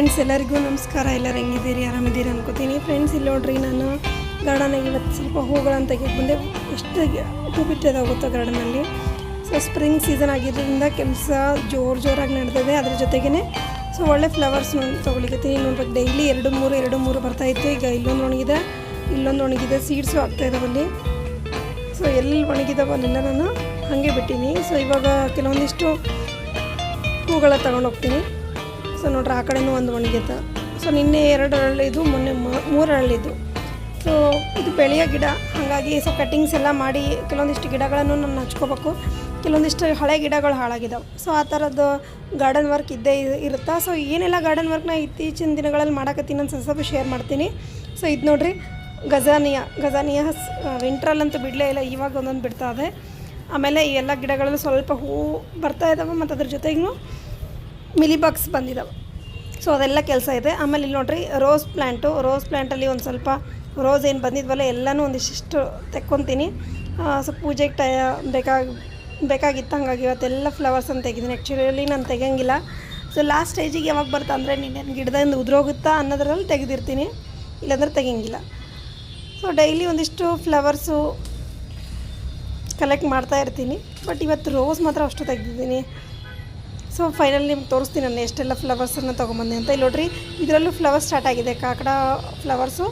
Friends ಎಲ್ಲರಿಗೂ ನಮಸ್ಕಾರ. ಎಲ್ಲರೂ ಹೆಂಗಿದ್ದೀರಿ? ಆರಾಮಿದ್ದೀರಿ ಅನ್ಕೋತೀನಿ. ಫ್ರೆಂಡ್ಸ್ ಇಲ್ಲಿ ನೋಡ್ರಿ, ನಾನು ಗಾರ್ಡನ್ ಇವತ್ತು ಸ್ವಲ್ಪ ಹೂಗಳನ್ನು ತೆಗೆದು ಬಂದೆ ಎಷ್ಟು ಹೂ ಬಿಟ್ಟಿದೆ ಗೊತ್ತಾ ಗಾರ್ಡನಲ್ಲಿ ಸೊ ಸ್ಪ್ರಿಂಗ್ ಸೀಸನ್ ಆಗಿರೋದ್ರಿಂದ ಕೆಲಸ ಜೋರು ಜೋರಾಗಿ ನಡೆದಿದೆ. ಅದ್ರ ಜೊತೆಗೇ ಸೊ ಒಳ್ಳೆ ಫ್ಲವರ್ಸ್ ತೊಗೊಳಿಕತ್ತೀನಿ ನೋಡ್ಬೇಕು ಡೈಲಿ ಎರಡು ಮೂರು ಎರಡು ಮೂರು ಬರ್ತಾಯಿತ್ತು ಈಗ ಇಲ್ಲೊಂದು ಒಣಗಿದೆ ಇಲ್ಲೊಂದು ಒಣಗಿದೆ ಸೀಡ್ಸು ಆಗ್ತಾ ಇದಾವಲ್ಲಿ ಸೊ ಎಲ್ಲಿ ಒಣಗಿದಾವ ಅಲ್ಲೆಲ್ಲ ನಾನು ಹಾಗೆ ಬಿಟ್ಟೀನಿ. ಸೊ ಇವಾಗ ಕೆಲವೊಂದಿಷ್ಟು ಹೂಗಳ ತಗೊಂಡು ಹೋಗ್ತೀನಿ ಸೊ ನೋಡ್ರಿ, ಆ ಕಡೆನೂ ಒಂದು ಒಣಗಿತ್ತು. ಸೊ ನಿನ್ನೆ ಎರಡು ಅರಳಿದ್ದು ಮೊನ್ನೆ ಮೂರು ಅರಳಿದ್ದು ಸೊ ಇದು ಬೆಳೆಯೋ ಗಿಡ. ಹಾಗಾಗಿ ಸೊ ಕಟ್ಟಿಂಗ್ಸ್ ಎಲ್ಲ ಮಾಡಿ ಕೆಲವೊಂದಿಷ್ಟು ಗಿಡಗಳನ್ನು ನಾನು ಹಚ್ಕೋಬೇಕು. ಕೆಲವೊಂದಿಷ್ಟು ಹಳೆ ಗಿಡಗಳು ಹಾಳಾಗಿದ್ದಾವೆ ಸೊ ಆ ಥರದ್ದು ಗಾರ್ಡನ್ ವರ್ಕ್ ಇದ್ದೇ ಇರುತ್ತೆ? ಸೊ ಏನೆಲ್ಲ ಗಾರ್ಡನ್ ವರ್ಕ್ನ ಇತ್ತೀಚಿನ ದಿನಗಳಲ್ಲಿ ಮಾಡಕತ್ತೀನಿ ಅಂತ ಸ್ವಲ್ಪ ಶೇರ್ ಮಾಡ್ತೀನಿ. ಸೊ ಇದು ನೋಡ್ರಿ, ಗಜಾನಿಯ ಗಜಾನಿಯ ವಿಂಟ್ರಲ್ಲಂತೂ ಬಿಡಲೇ ಇಲ್ಲ, ಇವಾಗ ಒಂದೊಂದು ಬಿಡ್ತಾ ಇದೆ. ಆಮೇಲೆ ಈ ಎಲ್ಲ ಗಿಡಗಳಲ್ಲೂ ಸ್ವಲ್ಪ ಹೂವು ಬರ್ತಾ ಇದ್ದಾವೆ ಮತ್ತು ಅದ್ರ ಜೊತೆಗೂ ಮಿಲಿ ಬಾಕ್ಸ್ ಬಂದಿದ್ದಾವೆ ಸೊ ಅದೆಲ್ಲ ಕೆಲಸ ಇದೆ. ಆಮೇಲೆ ಇಲ್ಲಿ ನೋಡ್ರಿ ರೋಸ್ ಪ್ಲ್ಯಾಂಟು ರೋಸ್ ಪ್ಲ್ಯಾಂಟಲ್ಲಿ ಒಂದು ಸ್ವಲ್ಪ ರೋಸ್ ಏನು ಬಂದಿದ್ವಲ್ಲ, ಎಲ್ಲನೂ ಒಂದಿಷ್ಟು ತೆಕ್ಕೊತೀನಿ. ಸೊ, ಪೂಜೆಗೆ ಟೈ ಬೇಕಾಗಿ ಬೇಕಾಗಿತ್ತು ಹಂಗಾಗಿ ಇವತ್ತೆಲ್ಲ ಫ್ಲವರ್ಸನ್ನು ತೆಗಿದ್ದೀನಿ ಆ್ಯಕ್ಚುಲಿ ನಾನು ತೆಗಿಯಂಗಿಲ್ಲ. ಸೊ ಲಾಸ್ಟ್ ಸ್ಟೇಜಿಗೆ ಯಾವಾಗ ಬರ್ತಾ ಅಂದರೆ, ನೀನು ಗಿಡದಿಂದ ಉದುರೋಗುತ್ತಾ ಅನ್ನೋದ್ರಲ್ಲಿ ತೆಗೆದಿರ್ತೀನಿ. ಇಲ್ಲಾಂದ್ರೆ ತೆಗಿಯಂಗಿಲ್ಲ. ಸೊ ಡೈಲಿ ಒಂದಿಷ್ಟು ಫ್ಲವರ್ಸು ಕಲೆಕ್ಟ್ ಮಾಡ್ತಾ ಇರ್ತೀನಿ. ಬಟ್ ಇವತ್ತು ರೋಸ್ ಮಾತ್ರ ಅಷ್ಟು ತೆಗೆದಿದ್ದೀನಿ. ಸೊ ಫೈನಲ್ ನಿಮ್ಗೆ ತೋರಿಸ್ತೀನಿ ನಾನು ಎಷ್ಟೆಲ್ಲ ಫ್ಲವರ್ಸನ್ನು ತೊಗೊಂಬಂದೆ ಅಂತ. ಇಲ್ಲಿ ನೋಡ್ರಿ, ಇದರಲ್ಲೂ ಫ್ಲವರ್ಸ್ ಸ್ಟಾರ್ಟ್ ಆಗಿದೆ. ಕಾಕಡ ಫ್ಲವರ್ಸು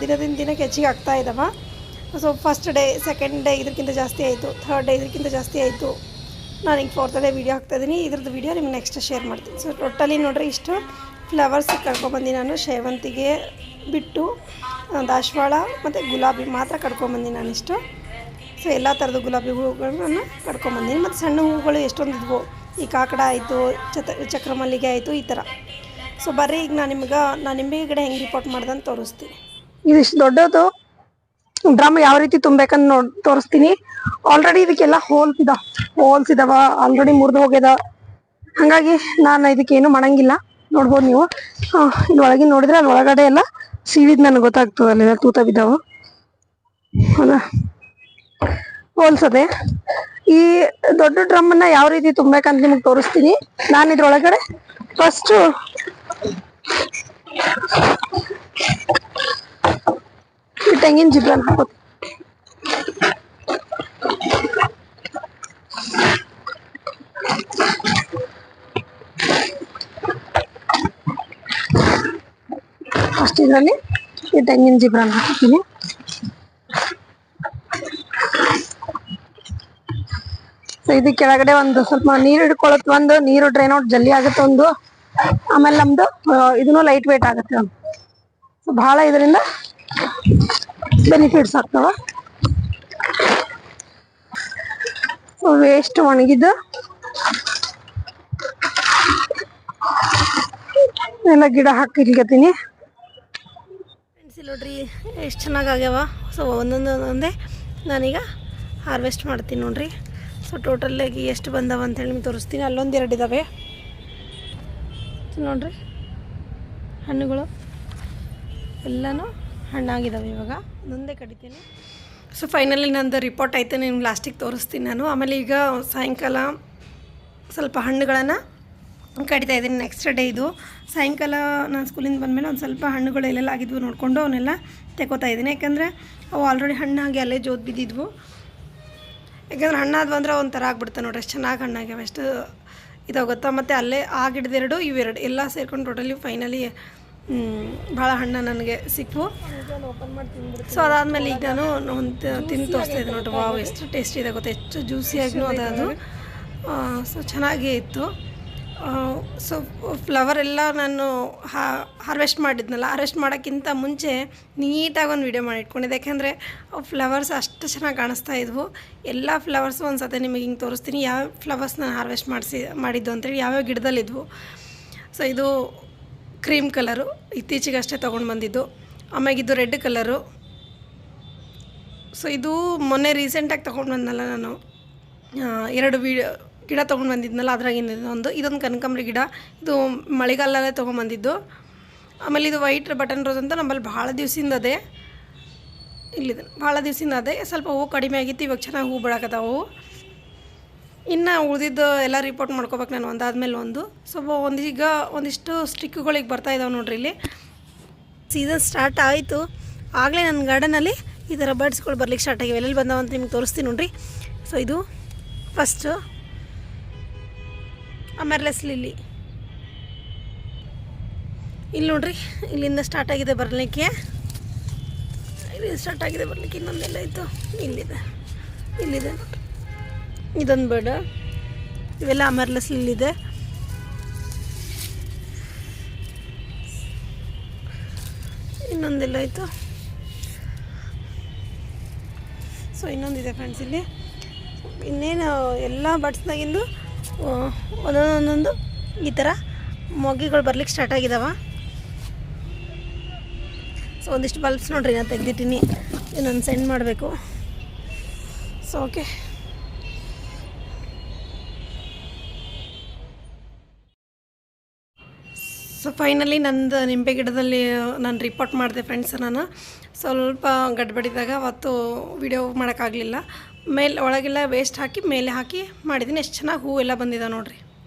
ದಿನದಿಂದ ದಿನಕ್ಕೆ ಹೆಚ್ಚಿಗೆ ಆಗ್ತಾ ಇದ್ದಾವೆ so first day second day ಇದಕ್ಕಿಂತ ಜಾಸ್ತಿ ಆಯಿತು. ಥರ್ಡ್ ಡೇ ಇದಕ್ಕಿಂತ ಜಾಸ್ತಿ ಆಯಿತು. ನಾನು ಈಗ ಫೋರ್ತ್ ಡೇ ವೀಡಿಯೋ ಹಾಕ್ತಾಯಿದ್ದೀನಿ ಇದ್ರದ್ದು ವೀಡಿಯೋ ನಿಮ್ಗೆ ನೆಕ್ಸ್ಟ್ ಶೇರ್ ಮಾಡ್ತೀನಿ. ಸೊ ಟೋಟಲಿ ನೋಡ್ರಿ, ಇಷ್ಟು ಫ್ಲವರ್ಸ್ ಕರ್ಕೊಬಂದು ನಾನು ಸೇವಂತಿಗೆ ಬಿಟ್ಟು ದಾಶವಾಳ ಮತ್ತು ಗುಲಾಬಿ ಮಾತ್ರ ಕಡ್ಕೊಂಬಂದಿ ನಾನು ಇಷ್ಟು. ಸೊ ಎಲ್ಲ ಥರದ ಗುಲಾಬಿ ಹೂವುಗಳನ್ನ ಕಡ್ಕೊಂಬಂದಿನಿ ಮತ್ತು ಸಣ್ಣ ಹೂವುಗಳು ಎಷ್ಟೊಂದು ಇದ್ವು ಈ ಕಾಕಡ ಆಯಿತು, ಚತ, ಚಕ್ರ ಮಲ್ಲಿಗೆ ಆಯಿತು, ಈ ಥರ. ಸೊ ಬರ್ರಿ, ಈಗ ನಾನು ನಿಮ್ಗೆ ನಾನು ನಿಂಬೆ ಗಿಡ ಹೆಂಗೆ ರಿಪೋರ್ಟ್ ಮಾಡ್ದಂತ ತೋರಿಸ್ತೀನಿ. ಇದಿಷ್ಟು ದೊಡ್ಡದು. ಡ್ರಮ್ ಯಾವ ರೀತಿ ತುಂಬಬೇಕಂತ ನೋಡ್, ತೋರಿಸ್ತೀನಿ. ಆಲ್ರೆಡಿ ಇದಕ್ಕೆಲ್ಲ ಹೋಲ್ಸ್ ಇದಾವ ಹೋಲ್ಸ್ ಇದಾವ ಆಲ್ರೆಡಿ ಮುರಿದು ಹೋಗ್ಯದ. ಹಾಗಾಗಿ ನಾನು ಇದಕ್ಕೇನು ಮಾಡಂಗಿಲ್ಲ. ನೋಡ್ಬೋದು ನೀವು. ಇಲ್ಲಿ ಒಳಗೆ ನೋಡಿದ್ರೆ ಅಲ್ಲಿ ಒಳಗಡೆ ಎಲ್ಲ ಸೀಳಿದ್ ನನಗೆ ಗೊತ್ತಾಗ್ತದೆ, ಅಲ್ಲೆಲ್ಲ ತೂತ ಬಿದ್ದಾವ. ಹೌದಾ? ಹೋಲ್ಸದೆ ಈ ದೊಡ್ಡ ಡ್ರಮ್ ಅನ್ನ ಯಾವ ರೀತಿ ತುಂಬಬೇಕಂತ ನಿಮ್ಗೆ ತೋರಿಸ್ತೀನಿ. ನಾನು ಇದ್ರೊಳಗಡೆ ಫಸ್ಟ್ ತೆಂಗಿನ ಜಿಬ್ರನ್ನ ಹಾಕೋದು ಫಸ್ಟ್ ಇದರಲ್ಲಿ ಈ ತೆಂಗಿನ ಜಿಬ್ರನ್ ಹಾಕೋತೀನಿ. ಇದು ಕೆಳಗಡೆ ಒಂದು ಸ್ವಲ್ಪ ನೀರು ಹಿಡ್ಕೊಳತ್ ಒಂದು, ನೀರು ಡ್ರೈನ್ ಔಟ್ ಜಲ್ದಿ ಆಗುತ್ತೆ ಒಂದು. ಆಮೇಲೆ ನಮ್ದು ಇದನ್ನು ಲೈಟ್ ವೇಟ್ ಆಗುತ್ತೆ. ಸೊ ಬಹಳ ಇದರಿಂದ ಬೆನಿಫಿಟ್ಸ್ ಆಗ್ತಾವ. ಸೊ ವೇಸ್ಟ್ ಒಣಗಿದ್ದು ಎಲ್ಲ ಗಿಡ ಹಾಕಿಲ್ಕತೀನಿ ನೋಡ್ರಿ, ಎಷ್ಟು ಚೆನ್ನಾಗಿ ಆಗ್ಯಾವ. ಸೊ ಒಂದೊಂದೊಂದೊಂದೇ ನಾನೀಗ ಹಾರ್ವೆಸ್ಟ್ ಮಾಡ್ತೀನಿ ನೋಡ್ರಿ. ಸೊ ಟೋಟಲಾಗಿ ಎಷ್ಟು ಬಂದವ ಅಂತೇಳಿ ನಿಮ್ಗೆ ತೋರಿಸ್ತೀನಿ. ಅಲ್ಲೊಂದು ಎರಡು ಇದ್ದಾವೆ ನೋಡ್ರಿ. ಹಣ್ಣುಗಳು ಎಲ್ಲನೂ ಹಣ್ಣಾಗಿದ್ದಾವೆ ಇವಾಗ. ಒಂದೊಂದೇ ಕಡಿತೀನಿ. ಸೊ ಫೈನಲಿ ನಂದು ರಿಪೋರ್ಟ್ ಆಯ್ತು, ನಿಮ್ಗೆ ಲಾಸ್ಟಿಗೆ ತೋರಿಸ್ತೀನಿ ನಾನು. ಆಮೇಲೆ ಈಗ ಸಾಯಂಕಾಲ ಸ್ವಲ್ಪ ಹಣ್ಣುಗಳನ್ನು ಕಡಿತಾ ಇದ್ದೀನಿ. ನೆಕ್ಸ್ಟ್ ಡೇ ಇದು. ಸಾಯಂಕಾಲ ನಾನು ಸ್ಕೂಲಿಂದ ಬಂದಮೇಲೆ ಒಂದು ಸ್ವಲ್ಪ ಹಣ್ಣುಗಳು ಎಲ್ಲೆಲ್ಲ ಆಗಿದ್ವು ನೋಡಿಕೊಂಡು ಅವನ್ನೆಲ್ಲ ತೆಗೋತಾ ಇದ್ದೀನಿ. ಯಾಕಂದರೆ ಅವು ಆಲ್ರೆಡಿ ಹಣ್ಣಾಗಿ ಅಲ್ಲೇ ಜೋತ್ ಬಿದ್ದಿದ್ವು. ಯಾಕಂದ್ರೆ ಹಣ್ಣಾದ ಬಂದ್ರೆ ಒಂಥರ ಆಗ್ಬಿಡ್ತಾನೆ ನೋಡ್ರಿ, ಎಷ್ಟು ಚೆನ್ನಾಗಿ ಹಣ್ಣಾಗ್ಯಾವ, ಎಷ್ಟು ಇದಾವ ಗೊತ್ತಾ? ಮತ್ತು ಅಲ್ಲೇ ಆ ಗಿಡದೆರಡು ಇವೆರಡು ಎಲ್ಲ ಸೇರ್ಕೊಂಡು ಟೋಟಲಿ ಫೈನಲಿ ಭಾಳ ಹಣ್ಣು ನನಗೆ ಸಿಕ್ಕು ಸೊ ಅದಾದಮೇಲೆ ಈಗ ನಾನು ಒಂದು ತಿಂದು ತೋರಿಸ್ತಾ ಇದ್ದೆ ನೋಡ್ರಿ, ವಾವ್, ಎಷ್ಟು ಟೇಸ್ಟಿ ಇದೆ ಗೊತ್ತಾ? ಎಷ್ಟು ಜ್ಯೂಸಿಯಾಗಿನೂ ಅದ ಅದು. ಸೊ ಚೆನ್ನಾಗೇ ಇತ್ತು. ಸೊ ಫ್ಲವರ್ ಎಲ್ಲ ನಾನು ಹಾರ್ವೆಸ್ಟ್ ಮಾಡಿದ್ನಲ್ಲ ಹಾರ್ವೆಸ್ಟ್ ಮಾಡೋಕ್ಕಿಂತ ಮುಂಚೆ ನೀಟಾಗಿ ಒಂದು ವಿಡಿಯೋ ಮಾಡಿ ಇಟ್ಕೊಂಡಿದ್ದೆ. ಯಾಕೆಂದರೆ ಫ್ಲವರ್ಸ್ ಅಷ್ಟು ಚೆನ್ನಾಗಿ ಕಾಣಿಸ್ತಾ ಇದ್ವು. ಎಲ್ಲ ಫ್ಲವರ್ಸು ಒಂದು ಸತಿ ನಿಮಗೆ ಹಿಂಗೆ ತೋರಿಸ್ತೀನಿ. ಯಾವ ಫ್ಲವರ್ಸ್ ನಾನು ಹಾರ್ವೆಸ್ಟ್ ಮಾಡಿಸಿ, ಮಾಡಿದ್ದು ಅಂತೇಳಿ ಯಾವ್ಯಾವ ಗಿಡದಲ್ಲಿದ್ವು ಸೊ ಇದು ಕ್ರೀಮ್ ಕಲರು ಇತ್ತೀಚೆಗಷ್ಟೇ ತೊಗೊಂಡು ಬಂದಿದ್ದು. ಆಮ್ಯಾಗ ಇದು ರೆಡ್ ಕಲರು ಸೊ ಇದು ಮೊನ್ನೆ ರೀಸೆಂಟಾಗಿ ತೊಗೊಂಡು ಬಂದಲ್ಲ ನಾನು. ಎರಡು ವಿಡಿಯೋ ಗಿಡ ತೊಗೊಂಡು ಬಂದಿದ್ನಲ್ಲ ಅದ್ರಾಗಿಂದ ಒಂದು, ಇದೊಂದು ಕನಕಂಬರಿ ಗಿಡ, ಇದು ಮಳೆಗಾಲದಲ್ಲೇ ತೊಗೊಂಬಂದಿದ್ದು. ಆಮೇಲೆ ಇದು ವೈಟ್ ಬಟನ್ ರೋಸ್ ಅಂತ ನಮ್ಮಲ್ಲಿ ಭಾಳ ದಿವಸದಿಂದ ಅದೇ. ಇಲ್ಲಿದೆ ಭಾಳ ದಿವಸದಿಂದ ಅದೇ, ಸ್ವಲ್ಪ ಹೂವು ಕಡಿಮೆ ಆಗಿತ್ತು, ಇವಾಗ ಚೆನ್ನಾಗಿ ಹೂ ಬಿಡಾಕತ್ತಾವು ಇನ್ನು ಉಳಿದಿದ್ದು ಎಲ್ಲ ರಿಪೋರ್ಟ್ ಮಾಡ್ಕೋಬೇಕು ನಾನು, ಒಂದಾದ್ಮೇಲೆ ಒಂದು. ಸ್ವಲ್ಪ ಒಂದೀಗ ಒಂದಿಷ್ಟು ಸ್ಟಿಕ್ಗಳಿಗೆ ಬರ್ತಾ ಇದ್ದಾವೆ ನೋಡ್ರಿ ಇಲ್ಲಿ. ಸೀಸನ್ ಸ್ಟಾರ್ಟ್ ಆಯಿತು. ಆಗಲೇ ನನ್ನ ಗಾರ್ಡನಲ್ಲಿ ಈ ಥರ ಬರ್ಡ್ಸ್ಗಳು ಬರ್ಲಿಕ್ಕೆ ಸ್ಟಾರ್ಟ್ ಆಗಿವೆ. ಎಲ್ಲೆಲ್ಲಿ ಬಂದಾವಂತ ನಿಮ್ಗೆ ತೋರಿಸ್ತೀನಿ ನೋಡ್ರಿ. ಸೊ ಇದು ಫಸ್ಟು ಅಮೆರ್ಲೆಸ್ ಲಿಲ್ಲಿ ಇಲ್ಲಿ ನೋಡ್ರಿ, ಇಲ್ಲಿಂದ ಸ್ಟಾರ್ಟ್ ಆಗಿದೆ ಬರಲಿಕ್ಕೆ. ಇಲ್ಲಿ ಸ್ಟಾರ್ಟ್ ಆಗಿದೆ ಬರಲಿಕ್ಕೆ, ಇನ್ನೊಂದೆಲ್ಲ ಇತ್ತು ಇಲ್ಲಿದೆ. ಇಲ್ಲಿದೆ ಇದೊಂದು ಬರ್ಡ್ ಇವೆಲ್ಲ ಅಮರ್ಲೆಸ್ ಇಲ್ಲಿದೆ ಇನ್ನೊಂದೆಲ್ಲ ಇತ್ತು ಸೊ ಇನ್ನೊಂದಿದೆ ಫ್ರೆಂಡ್ಸ್ ಇಲ್ಲಿ. ಇನ್ನೇನು, ಎಲ್ಲ ಬಡ್ಸ್ನಾಗಿಂದು ಒಂದೊಂದೊಂದೊಂದು ಈ ಥರ ಮೊಗ್ಗಿಗಳು ಬರ್ಲಿಕ್ಕೆ ಸ್ಟಾರ್ಟ್ ಆಗಿದಾವ. ಸೊ ಒಂದಿಷ್ಟು ಬಲ್ಬ್ಸ್ ನೋಡ್ರಿ ನಾನು ತೆಗ್ದಿಟ್ಟಿನಿ. ಇನ್ನೊಂದು ಸೆಂಡ್ ಮಾಡಬೇಕು. ಸೊ ಓಕೆ ಸೊ ಫೈನಲಿ ನಂದು ನಿಂಬೆ ಗಿಡದಲ್ಲಿ, ನಾನು ರಿಪೋರ್ಟ್ ಮಾಡಿದೆ ಫ್ರೆಂಡ್ಸ್ ನಾನು. ಸ್ವಲ್ಪ ಗಡ್ಬಡಿದಾಗ ಅವತ್ತು ವಿಡಿಯೋ ಮಾಡೋಕ್ಕಾಗಲಿಲ್ಲ. ಮೇಲೆ ಒಳಗೆಲ್ಲ ವೇಸ್ಟ್ ಹಾಕಿ ಮೇಲೆ ಹಾಕಿ ಮಾಡಿದ್ದೀನಿ ಎಷ್ಟು ಚೆನ್ನಾಗಿ ಹೂವೆಲ್ಲ ಬಂದಿದೆ ನೋಡಿರಿ.